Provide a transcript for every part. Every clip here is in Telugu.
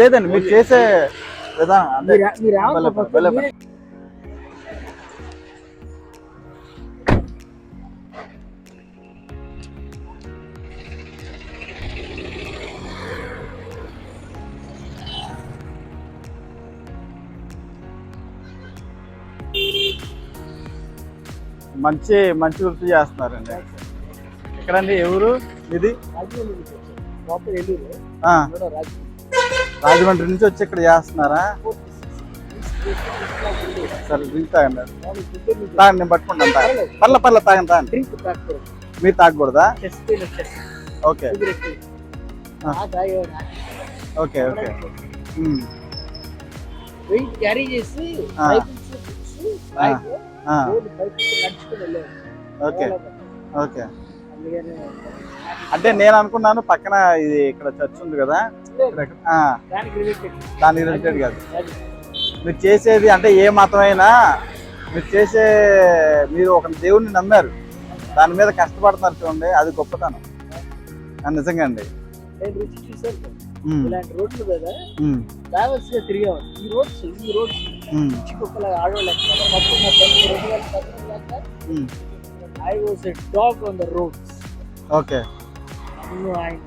లేదండి మీరు చేసే విధానం మంచి మంచి వృత్తి చేస్తున్నారండి. ఎక్కడండి? ఎవరు ఇది. ప్రాపర్ రాజమండ్రి నుంచి వచ్చి ఇక్కడ చేస్తున్నారా? సరే డ్రింక్ తాగండి. తాగండి నేను పట్టుకుంటాను తాగండి. పర్ల పర్ల తాగండి తాగండి. మీరు తాగకూడదా? ఓకే. Okay okay. క్యారీ చేసి ఓకే. ఓకే. అంటే నేను అనుకున్నాను పక్కన ఇది ఇక్కడ చర్చ్ ఉంది కదా. దానికి రిలేటెడ్ కాదు. మీరు చేసేది అంటే ఏ మతమైనా మీరు చేసే మీరు ఒక దేవుణ్ణి నమ్మారు. దాని మీద కష్టపడుతున్నారు చూడండి అది గొప్పతనం. నిజంగా అండి. ఇలాంటి రోడ్లు ట్రావెల్స్గా తిరిగేవాడు ఈ రోడ్స్ ఈ roads. I was a dog on the roads okay నన్ను ఆయన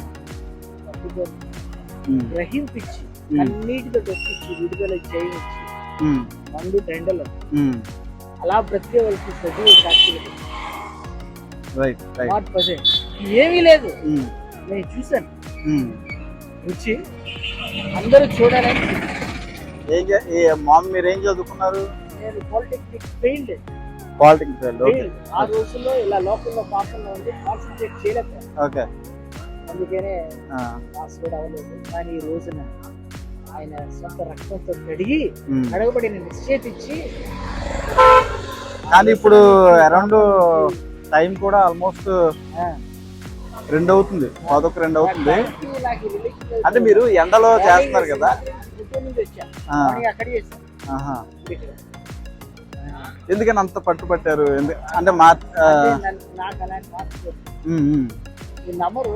ఉమ్, గ్రహింపించి అన్నిటితో డొక్కించి విడుదల చేయించి ఉమ్, మందు టెండలు. అలా బ్రతికే వాళ్ళకి చదువు సాక్షి. ఏమీ లేదు. ఉమ్, నేను చూశాను. ఉమ్. రుచి అందరూ చూడాలని ఏం చే- ఏ మామ్ మీరు ఏం చదువుకున్నారు? నేను పాలిటెక్నిక్ ఫెయిల్డ్ పాలిటిక్స్ ఫీల్డ్ ఆ రోజుల్లో ఇలా లోకల్లో పాపంలో ఉంది కాన్సన్ట్రేట్ చేయలేకపోయాను ఓకే అందుకనే పాస్ కూడా అవ్వలేదు. కానీ ఈ రోజున ఆయన సొంత రక్తంతో కడిగి. అడగబడిన నిశ్చయిత ఇచ్చి కానీ ఇప్పుడు అరౌండ్ టైం కూడా ఆల్మోస్ట్ రెండు అవుతుంది పదొక రెండు అవుతుంది అంటే మీరు ఎండలో చేస్తున్నారు కదా? అక్కడ చేశాను. ఎందుకని అంత పట్టు పట్టారు ఎందు- అంటే మా నమ్మరు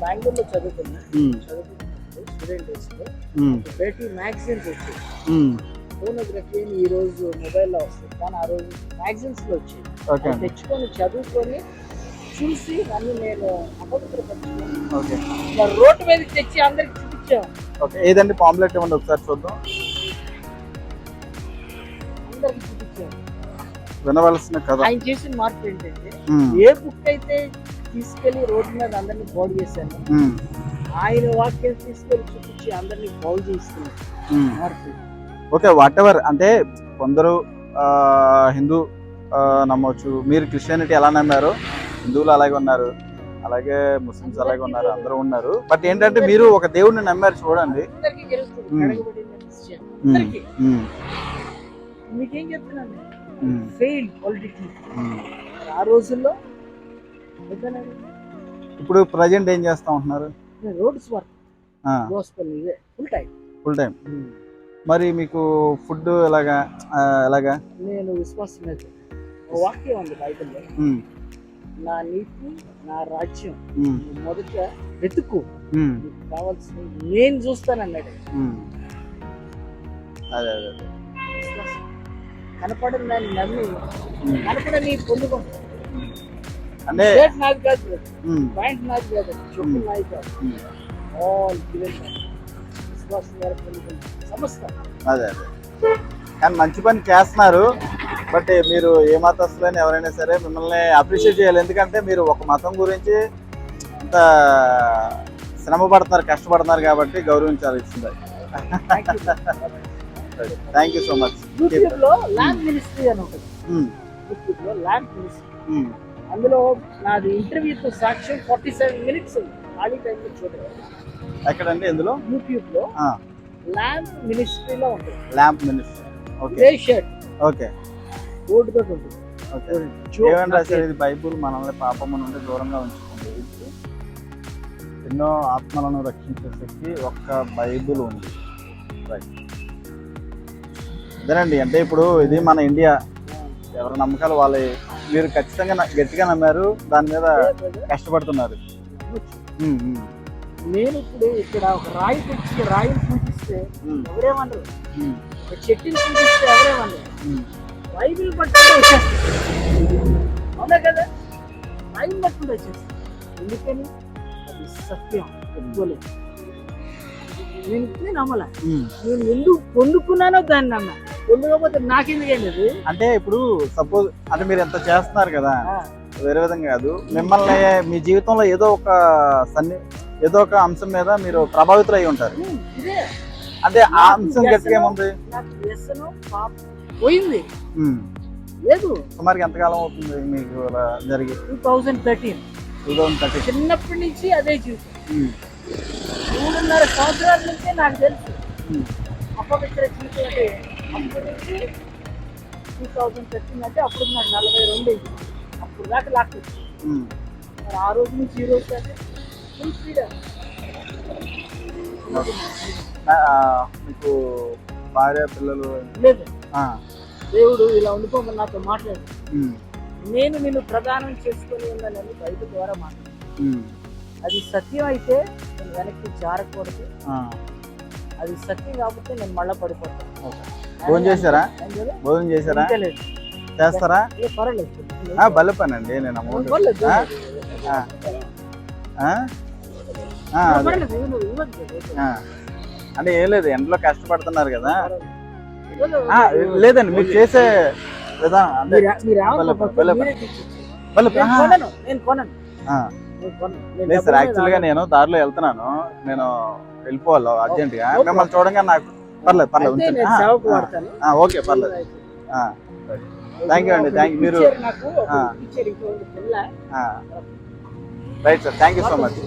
బెంగళూరులో చదువుకున్నా చదువుకున్నప్పుడు స్టూడెంట్ డేస్లో బయటి మ్యాగజైన్స్ వచ్చాయి. ఫోనోగ్రఫీ అని ఈ రోజు మొబైల్లో వస్తుంది. కానీ ఆ రోజు మ్యాగజైన్స్లో వచ్చాయి తెచ్చుకొని చదువుకొని చూసి నన్ను నేను ఇలా రోడ్డు మీద తెచ్చి అందరికి చూపించాను ఓకే. ఏదండి? పాంప్లెట్ ఇవ్వండి ఒకసారి చూద్దాం. అందరికి చూపించాను వినవలసిన కథ. ఆయన చేసిన మార్పు ఏంటంటే ఏ బుక్ అయితే తీసుకెళ్ళి రోడ్డు మీద అందరినీ బాగు చేశాను ఆయన వాక్యం తీసుకెళ్ళి చూపించి అందరినీ బాగు. మార్పు. ఓకే వాట్ ఎవర్ అంటే కొందరు హిందూ నమ్మవచ్చు మీరు క్రిస్టియానిటీ ఎలా నమ్మారు హిందువులు అలాగే ఉన్నారు. అలాగే ముస్లిమ్స్ అలాగే ఉన్నారు అందరూ ఉన్నారు. బట్ ఏంటంటే మీరు ఒక దేవుడిని నమ్మారు చూడండి. మీకేం చెప్తున్నాను ఉమ్, ఫెయిల్ పొలిటికల్ ఉమ్. ఆ రోజుల్లో. ఇప్పుడు ప్రజెంట్ ఏం చేస్తా ఉంటున్నారు? నేను రోడ్స్ వర్క్. గోస్పల్ ఇవే. ఫుల్ టైం ఫుల్ టైం మరి మీకు ఫుడ్ ఎలాగా? ఎలాగా? నేను విశ్వాసం ఒక వాక్యం ఉంది బైబిల్లో. నా నీతి నా రాజ్యం. మొదట వెతుకు. కావాల్సిన నేను చూస్తానన్నాడు. అదే అదే అదే. విశ్వాసం. కనపడని దాన్ని నమ్మి. కనపడని అంటే నాది కాదు ప్యాంట్ నాది కాదు. చెప్పు నాది కాదు. ఆల్ గివెన్ విశ్వాసం అదే అదే. కానీ మంచి పని చేస్తున్నారు. బట్ మీరు ఏ మతస్థులని ఎవరైనా సరే మిమ్మల్ని అప్రిషియేట్ చేయాలి. ఎందుకంటే మీరు ఒక మతం గురించి ఇంత శ్రమ పడుతున్నారు కష్టపడుతున్నారు కాబట్టి గౌరవించాల్సిందే. థ్యాంక్ యూ సో మచ్ యూట్యూబ్లో ల్యాండ్ మినిస్ట్రీ అని ఉంటుంది. యూట్యూబ్లో ల్యాండ్ మినిస్ట్రీ. అందులో నాది ఇంటర్వ్యూతో సాక్ష్యం ఫార్టీ సెవెన్ మినిట్స్ ఉంది. ఖాళీ టైంలో చూడండి. ఎక్కడండి ఎందులో యూట్యూబ్లో ల్యాండ్ మినిస్ట్రీలో ఉంటుంది. Lamp ministry. Okay shirt. Okay board తోటి ఉంటుంది. ఏమని రాశారు? ఇది బైబుల్ మనల్ని పాపము నుండి దూరంగా ఉంచుకుంది. ఎన్నో ఆత్మలను రక్షించే శక్తి ఒక్క బైబుల్ ఉంది. రైట్ అదేనండి. అంటే ఇప్పుడు ఇది మన ఇండియా. ఎవరి నమ్మకాలు వాళ్ళ. మీరు ఖచ్చితంగా గట్టిగా నమ్మారు. దాని మీద కష్టపడుతున్నారు. నేను ఇప్పుడు ఇక్కడ ఒక రాయి తెచ్చి రాయిని పూజిస్తే ఉమ్, ఒక చెట్టుని పూజిస్తే ఎవరేమనరు? ఉమ్. బైబిల్ పట్టుకుంటే వచ్చేస్తుంది అవునా కదా? బైబిల్ పట్టుకుంటే వచ్చేస్తుంది ఎందుకని? అది సత్యం. ఒప్పుకోలేదు. నేను నమ్మలే. నేను ఎందుకు పొందుకున్నానో దాన్ని నమ్మ. అది అంటే ఇప్పుడు సపోజ్ అంటే మీరు ఎంత చేస్తున్నారు కదా వేరే విధంగా కాదు మిమ్మల్ని మీ జీవితంలో ఏదో ఒక సన్ని ఏదో ఒక అంశం మీద మీరు ప్రభావితులు అయి ఉంటారు అంటే ఆ అంశం గట్టిగా ఏముంది? పోయింది. లేదు. సుమారుగా ఎంతకాలం అవుతుంది మీకు అలా జరిగి? Two thousand thirteen. Two thousand thirty చిన్నప్పటి నుంచి అదే జీవితం. మూడున్నర సంవత్సరాల నుంచే నాకు తెలుసు. అపవిత్ర జీవితం అంటే నుంచి టూ థౌజండ్ థర్టీన్ అంటే అప్పుడు నాకు నలభై రెండు. అప్పుడు దాకా లాక్డౌన్ మరి ఆ రోజు నుంచి ఈ రోజు full freedom. మీకు భార్య పిల్లలు లేదు. దేవుడు ఇలా ఉండిపోమని నాతో మాట్లాడు నేను నిన్ను ప్రదానం చేసుకొని ఉన్నానని బయట ద్వారా మాట్లాడు అది సత్యం అయితే నేను వెనక్కి జారకూడదు. అది సత్యం కాకపోతే నేను మళ్ళా పడిపోతాను. భోజనం చేశారా? భోజనం చేశారా. చేస్తారా? భలే పని అండి నేను అమౌంట్. అంటే ఏం లేదు ఎండలో కష్టపడుతున్నారు కదా. లేదండి మీరు చేసే విధానం లేదు సార్ డబ్బులు యాక్చువల్గా మీద నేను దారిలో వెళ్తున్నాను. నేను వెళ్ళిపోవాలి అర్జెంట్గా. ఓకే. మిమ్మల్ని చూడంగా నాకు పర్లేదు పర్లేదు ఉంచండి. ఆ, ఓకే పర్లేదు. థ్యాంక్ యూ అండి థ్యాంక్ యూ. మీరు నాకు ఒక ఆ. ఇచ్చారు ఇంకో పిల్ల right sir thank you so much.